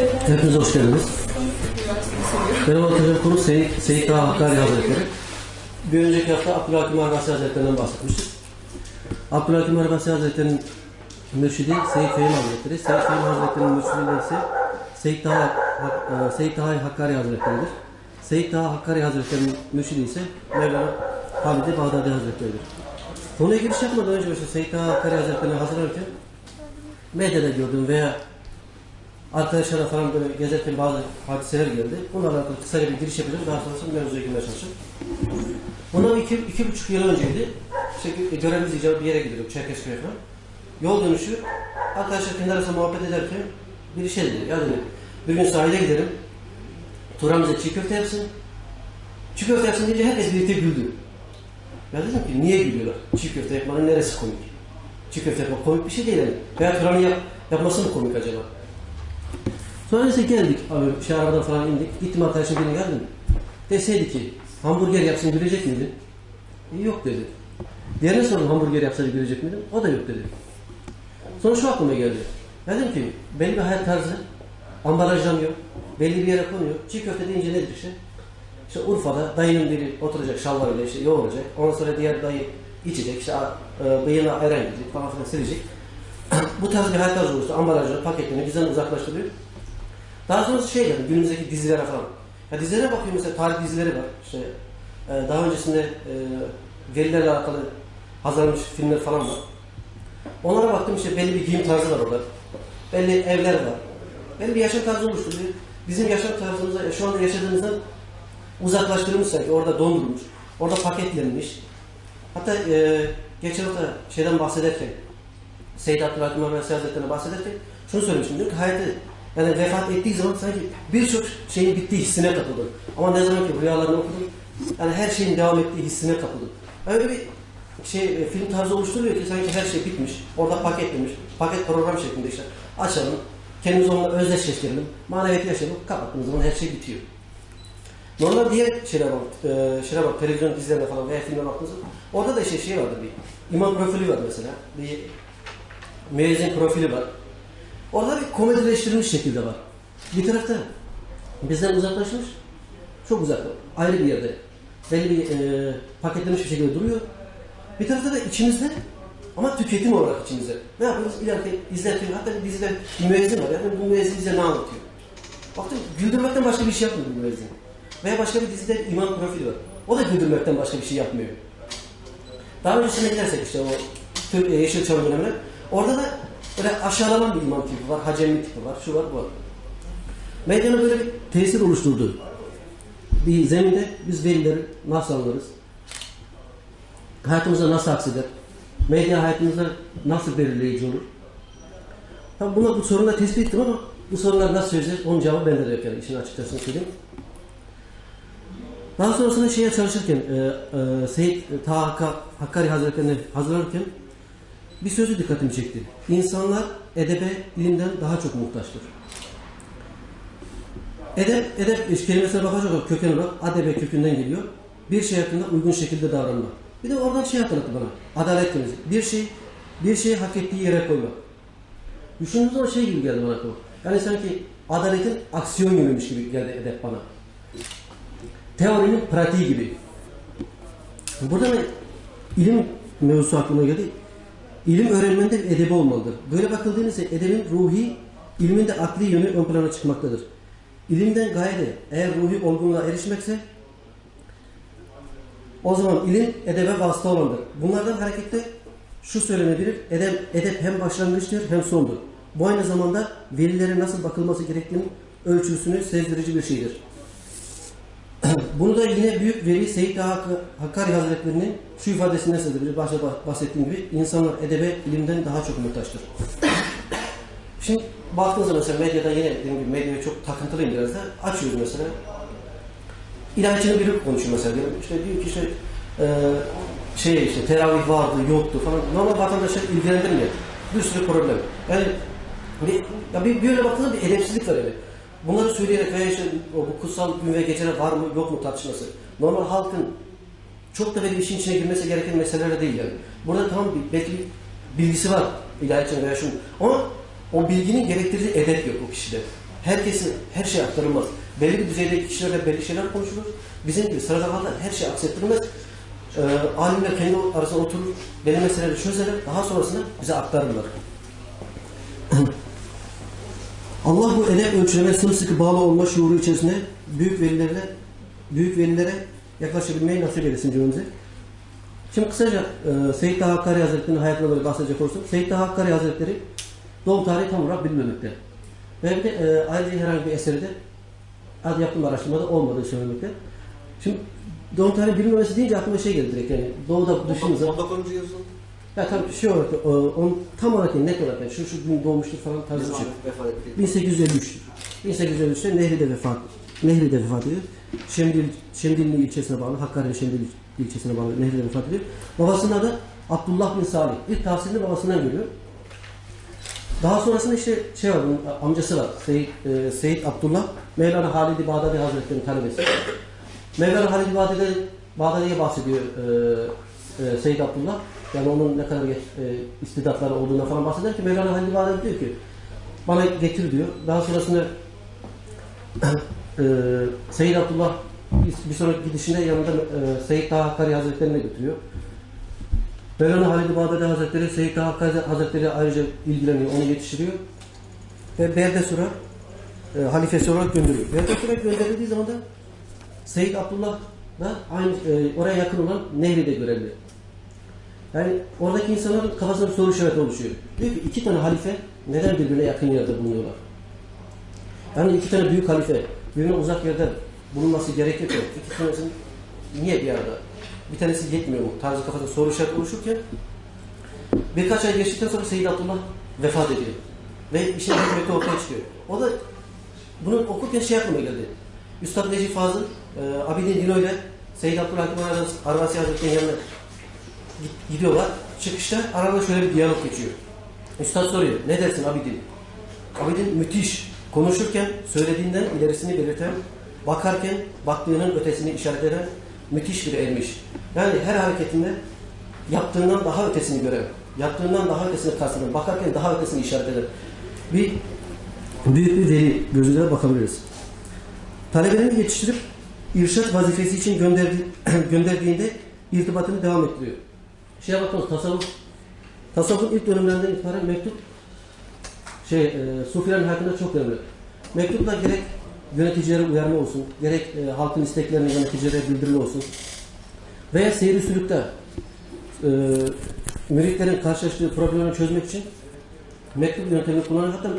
Hepiniz hoş geldiniz. Benim anlatacağım konu Seyit, Seyit Ağa Hakkari Hazretleri. Bir önceki hafta Abdülhakim Arvasi Hazretleri'nden bahsetmiştik. Abdülhakim Arvasi Hazretleri'nin mürşidi Seyit Fehim Hazretleri. Seyit Fehim Hazretleri'nin mürşidi ise Seyit Ağa, Hak- e, Seyit Ağa Hakkari Hazretleri'dir. Seyit Ağa Hakkari Hazretleri'nin mürşidi ise Mevlana Hamidi Bağdadi Hazretleri'dir. Konuya giriş yapmadan önce işte Seyit Ağa Hakkari Hazretleri'ne hazırlanırken medyada gördüğüm veya arkadaşlarla falan böyle gezerken bazı hadiseler geldi. Bunlarla alakalı kısaca bir giriş yapacağım. Daha sonrasında mevzuya girmeye çalışacağım. Bundan iki, iki buçuk yıl önceydi. İşte görevimiz icabı bir yere gidiyorum. Çerkezköy'e falan. Yol dönüşü arkadaşlar kendi arasında muhabbet ederken bir şey dedi. Ya dedi bir gün sahile gidelim. Turan bize çiğ köfte yapsın. Çiğ köfte yapsın deyince herkes birlikte güldü. Ya dedim ki niye gülüyorlar? Çiğ köfte yapmanın neresi komik? Çiğ köfte yapmak komik bir şey değil yani. Veya Turan'ın yap, yapması mı komik acaba? Sonra neyse geldik abi şey arabadan falan indik. Gittim arkadaşım birine geldim. Deseydi ki hamburger yapsın gülecek miydin? E, yok dedi. Diğerine sordum hamburger yapsaydı gülecek miydin? O da yok dedi. Sonra şu aklıma geldi. Dedim ki belli bir hayat tarzı ambalajlanıyor. Belli bir yere konuyor. Çiğ köfte deyince nedir işte? İşte Urfa'da dayının biri oturacak şalvarıyla işte yoğuracak. Ondan sonra diğer dayı içecek. işte e, bıyığına ayran gidecek falan filan silecek. Bu tarz bir hayat tarzı olursa ambalajlar, paketlerini bizden uzaklaştırıyor. Daha sonrası şey yani günümüzdeki dizilere falan. Ya dizilere bakıyorum mesela tarih dizileri var. İşte e, daha öncesinde e, verilerle alakalı hazırlanmış filmler falan var. Onlara baktım işte belli bir giyim tarzı var orada. Belli evler var. Belli bir yaşam tarzı oluşturuyor. Bizim yaşam tarzımıza şu anda yaşadığımızdan uzaklaştırılmış sanki. Orada dondurulmuş. Orada paketlenmiş. Hatta e, geçen hafta şeyden bahsederken Seyyid Abdülhakim Mehmet Hazretleri'ne bahsederken şunu söylemiştim. Diyor ki hayatı yani vefat ettiği zaman sanki birçok şeyin bittiği hissine kapıldım. Ama ne zaman ki rüyalarını okudum yani her şeyin devam ettiği hissine kapıldım. Öyle bir şey e, film tarzı oluşturuyor ki sanki her şey bitmiş. Orada paketlemiş. Paket program şeklinde işte. Açalım. Kendimiz onunla özdeşleştirelim. Maneviyatı yaşayalım. Kapattığımız zaman her şey bitiyor. Normal diğer şeyler bak, e, şeyler bak, televizyon dizilerine falan veya filmlere baktığınız zaman orada da işte şey vardır bir imam profili var mesela. Bir müezzin profili var. Orada bir komedileştirilmiş şekilde var. Bir tarafta bizden uzaklaşmış, çok uzak, ayrı bir yerde. Belli bir e, paketlenmiş bir şekilde duruyor. Bir tarafta da içimizde ama tüketim olarak içimizde. Ne yapıyoruz? İleride izlerken, hatta bir dizide bir müezzin var. Yani bu müezzin bize ne anlatıyor? Baktım güldürmekten başka bir şey yapmıyor bu müezzin. Veya başka bir dizide imam profili var. O da güldürmekten başka bir şey yapmıyor. Daha öncesine gidersek işte o e, Yeşilçam dönemine. Orada da böyle aşağılanan bir imam tipi var, hacemli tipi var, şu var, bu var. Medyana böyle bir tesir oluşturdu. Bir zeminde biz verileri nasıl alırız? Hayatımıza nasıl akseder? Medya hayatımızda nasıl belirleyici olur? Tabi buna bu sorunları tespit ettim ama bu soruları nasıl çözeceğiz? Onun cevabı bende de yok yani işin açıkçası söyleyeyim. Daha sonrasında şeye çalışırken, e, e, Seyit Taha Hakka- Hakkari Hazretlerine hazırlanırken bir sözü dikkatimi çekti. İnsanlar edebe, ilimden daha çok muhtaçtır. Edep, edep kelimesine bakacak olursak köken olarak adebe kökünden geliyor. Bir şey hakkında uygun şekilde davranma. Bir de oradan şey hatırlattı bana. Adalet kelimesi. Bir şey, bir şeyi hak ettiği yere koyma. Düşündüğüm zaman şey gibi geldi bana. Yani sanki adaletin aksiyon yönüymüş gibi geldi edep bana. Teorinin pratiği gibi. Burada da ilim mevzusu aklıma geldi. İlim öğrenmende bir edebi olmalıdır. Böyle bakıldığınızda edebin ruhi, ilmin de akli yönü ön plana çıkmaktadır. İlimden gaye de eğer ruhi olgunluğa erişmekse o zaman ilim edebe vasıta olandır. Bunlardan hareketle şu söylenebilir. Edep, edep hem başlangıçtır hem sondur. Bu aynı zamanda verilere nasıl bakılması gerektiğinin ölçüsünü sezdirici bir şeydir. Bunu da yine büyük Seyyid Hakkı- Hakkari Hazretleri'nin şu ifadesinden sezdirilir. Başta bah- bahsettiğim gibi insanlar edebe, ilimden daha çok muhtaçtır. Şimdi baktığınızda mesela medyada yine dediğim gibi medyaya çok takıntılıyım biraz da açıyoruz mesela. İlaççının biri konuşuyor mesela diyorum. İşte diyor ki işte e, şey işte teravih vardı yoktu falan. Normal vatandaşlar ilgilendirmiyor. Bir sürü problem. Yani bir, ya bir, bir öyle baktığında bir edepsizlik var öyle. Bunları söyleyerek veya işte bu kutsal gün ve geceler var mı yok mu tartışması. Normal halkın çok da böyle işin içine girmesi gereken meseleler değil yani. Burada bir, belki bilgisi var ilahiyatçının veya şunun. Ama o bilginin gerektirdiği edep yok o kişide. herkesin her şey aktarılmaz. Belli bir düzeydeki kişilerle belli şeyler konuşulur. Bizim gibi sıradan her şey aksettirilmez. Ee, alimler kendi arasında oturur, belli meseleleri çözerler, daha sonrasında bize aktarırlar. Allah bu ele ölçüleme sımsıkı bağlı olma şuuru içerisinde büyük velilerle büyük velilere yaklaşabilmeyi nasip eylesin cümlemize. Şimdi kısaca e, Seyyid Taha Hakkari Hazretleri'nin hayatına bahsedecek olursak, Seyyid Taha Hakkari Hazretleri doğum tarihi tam olarak bilinmemekte. Ve bir de e, ayrıca herhangi bir eseri de ad yapım araştırmada olmadığı söylemekte. Şimdi doğum tarihi bilinmemesi deyince aklıma şey geldi direkt yani doğuda düşündüğünüz zaman 19. yüzyıl ya tabii şey olarak e, on, tam olarak yani net olarak yani şu şu gün doğmuştur falan tarzı bir şey. vefat etti? 1853. 1853'te Nehri'de vefat Nehri'de vefat ediyor. Şemdil, Şemdilli ilçesine bağlı, Hakkari Şemdil ilçesine bağlı Nehri'de vefat ediyor. Babasının adı Abdullah bin Salih. İlk tahsilini babasından görüyor. Daha sonrasında işte şey var, amcası var. Seyyid, e, Seyyid Abdullah, Mevlana Halid-i Bağdadi Hazretleri'nin talebesi. Mevlana Halid-i Bağdadi, Bağdadi'ye bahsediyor e, e, Seyyid Abdullah. Yani onun ne kadar e, istidatları olduğuna falan bahseder ki Mevlana Halid-i Bağdadi diyor ki bana getir diyor. Daha sonrasında e, Seyyid Abdullah bir sonraki gidişinde yanında e, Seyyid Taha Hakkari Hazretleri'ne götürüyor. Mevlana Halid-i Bağdadi Hazretleri Seyyid Taha Hakkari Hazretleri ayrıca ilgileniyor, onu yetiştiriyor. Ve Berdesura e, halifesi olarak gönderiyor. Berdesura gönderildiği zaman da Seyyid Abdullah da aynı e, oraya yakın olan Nehri'de görevli. Yani oradaki insanların kafasında bir soru işareti oluşuyor. Diyor ki iki tane halife neden birbirine yakın yerde bulunuyorlar? Yani iki tane büyük halife birbirine uzak yerde bulunması gerekirken iki tanesinin niye bir arada? Bir tanesi yetmiyor mu? Tarzı kafasında soru işareti oluşurken birkaç ay geçtikten sonra Seyyid Abdullah vefat ediyor. Ve işin hikmeti ortaya çıkıyor. O da bunu okurken şey aklıma geldi. Üstad Necip Fazıl, e, Abidin Dino ile Seyyid Abdullah Hakim Arvasi Hazretleri'nin yanına gidiyorlar. Çıkışta arada şöyle bir diyalog geçiyor. Üstad soruyor. Ne dersin Abidin? Abidin müthiş. Konuşurken söylediğinden ilerisini belirten, bakarken baktığının ötesini işaret eden müthiş bir ermiş. Yani her hareketinde yaptığından daha ötesini gören, yaptığından daha ötesini kasteden, bakarken daha ötesini işaret eden bir büyük bir veli gözüyle bakabiliriz. Talebelerini yetiştirip irşat vazifesi için gönderdi, gönderdiğinde irtibatını devam ettiriyor. Şeye bakıyoruz tasavvuf. Tasavvufun ilk dönemlerinden itibaren mektup şey, e, Sufilerin hakkında çok önemli. Mektupla gerek yöneticilere uyarma olsun, gerek e, halkın isteklerini yöneticilere bildirme olsun veya seyir sülükte e, müritlerin karşılaştığı problemleri çözmek için mektup yöntemini kullanan hatta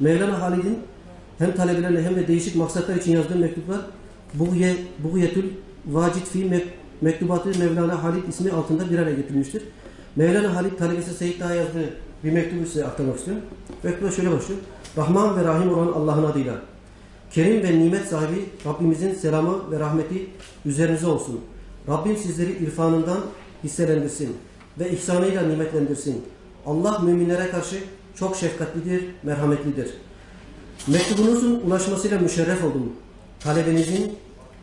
Mevlana Halid'in hem talebelerine hem de değişik maksatlar için yazdığı mektuplar Buğye, Buğyetül Vacid fi Mek- Mektubatı Mevlana Halid ismi altında bir araya getirilmiştir. Mevlana Halid talebesi Seyyid Daha yazdığı bir mektubu size aktarmak istiyorum. Mektuba şöyle başlıyor. Rahman ve Rahim olan Allah'ın adıyla. Kerim ve nimet sahibi Rabbimizin selamı ve rahmeti üzerinize olsun. Rabbim sizleri irfanından hisselendirsin ve ihsanıyla nimetlendirsin. Allah müminlere karşı çok şefkatlidir, merhametlidir. Mektubunuzun ulaşmasıyla müşerref oldum. Talebenizin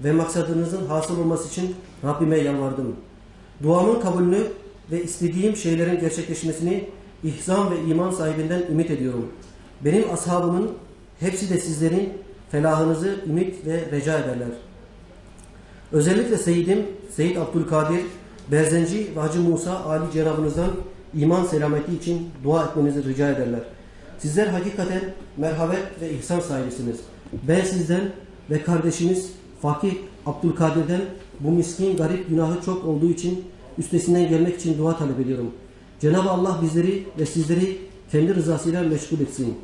ve maksadınızın hasıl olması için Rabbime yalvardım. Duamın kabulünü ve istediğim şeylerin gerçekleşmesini ihsan ve iman sahibinden ümit ediyorum. Benim ashabımın hepsi de sizlerin felahınızı ümit ve reca ederler. Özellikle Seyyidim Seyyid Abdülkadir, Berzenci ve Hacı Musa Ali Cenabınızdan iman selameti için dua etmenizi rica ederler. Sizler hakikaten merhamet ve ihsan sahibisiniz. Ben sizden ve kardeşiniz Fakih Abdülkadir'den bu miskin garip günahı çok olduğu için üstesinden gelmek için dua talep ediyorum. Cenab-ı Allah bizleri ve sizleri kendi rızasıyla meşgul etsin.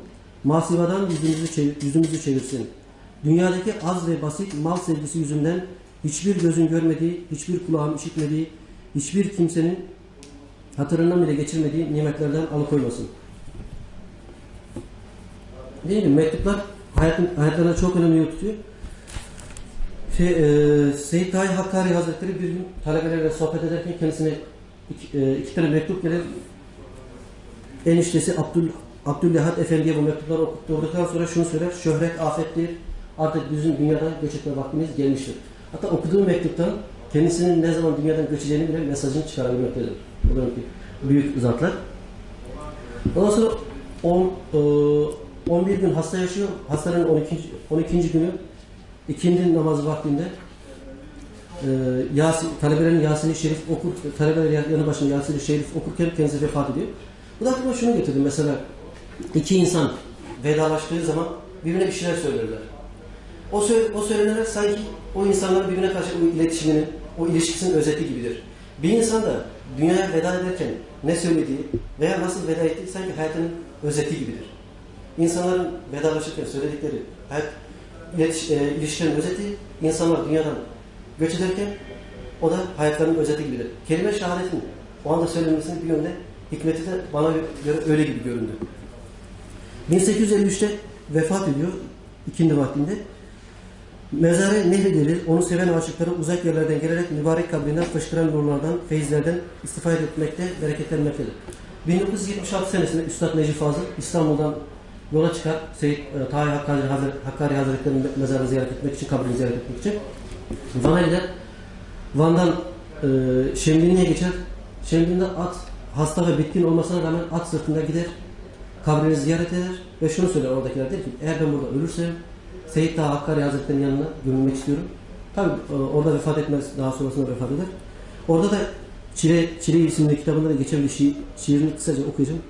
Masivadan yüzümüzü, çevir, yüzümüzü çevirsin. Dünyadaki az ve basit mal sevgisi yüzünden hiçbir gözün görmediği, hiçbir kulağın işitmediği, hiçbir kimsenin hatırından bile geçirmediği nimetlerden alıkoymasın. Değil mi? Mektuplar hayatın, hayatlarına çok önemli tutuyor. Şey, e, Seyyid Tahi Hakkari Hazretleri bir gün talebelerle sohbet ederken kendisine iki, e, iki tane mektup gelir. Eniştesi Abdül, Abdüllahat Efendi'ye bu mektupları okutturduktan sonra şunu söyler. Şöhret afettir. Artık bizim dünyadan göç etme vaktimiz gelmiştir. Hatta okuduğu mektuptan kendisinin ne zaman dünyadan göçeceğini bile mesajını çıkarabilmektedir. O dönemki büyük zatlar. Ondan sonra on, e, 11 gün hasta yaşıyor. Hastanın 12. 12. günü ikindi namazı vaktinde e, Yasin, talebelerin Yasin-i Şerif okur, talebeler yanı başında Yasin-i Şerif okurken kendisi vefat ediyor. Bu da aklıma şunu getirdi mesela iki insan vedalaştığı zaman birbirine bir şeyler söylerler. O, sö- o söylenenler sanki o insanların birbirine karşı o iletişiminin, o ilişkisinin özeti gibidir. Bir insan da dünyaya veda ederken ne söylediği veya nasıl veda ettiği sanki hayatının özeti gibidir. İnsanların vedalaşırken söyledikleri hayat, iletiş, e, ilişkilerin özeti, insanlar dünyadan göç ederken o da hayatlarının özeti gibidir. Kelime şehadetin o anda söylenmesinin bir yönde hikmeti de bana göre öyle gibi göründü. 1853'te vefat ediyor ikindi vaktinde. Mezare nehri gelir, onu seven aşıkları uzak yerlerden gelerek mübarek kabrinden fışkıran nurlardan, feyizlerden istifade etmekte, bereketlenmektedir. 1976 senesinde Üstad Necip Fazıl İstanbul'dan yola çıkar Seyyid e, Tahi Hakkari, Hazret, Hakkari Hazretleri'nin mezarını ziyaret etmek için, kabrini ziyaret etmek için. Van'a gider. Van'dan e, Şemdinli'ye geçer. Şemdin'de at hasta ve bitkin olmasına rağmen at sırtında gider. Kabrini ziyaret eder ve şunu söyler oradakiler der ki eğer ben burada ölürsem Seyyid Taha Hakkari Hazretleri'nin yanına gömülmek istiyorum. Tabi orada vefat etmez, daha sonrasında vefat eder. Orada da Çile, Çile isimli kitabında da geçen bir şiir, şiirini kısaca okuyacağım.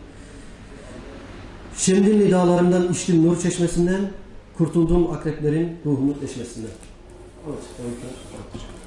Şemdinli dağlarımdan içtim nur çeşmesinden, kurtulduğum akreplerin ruhumu deşmesinden. Evet, evet.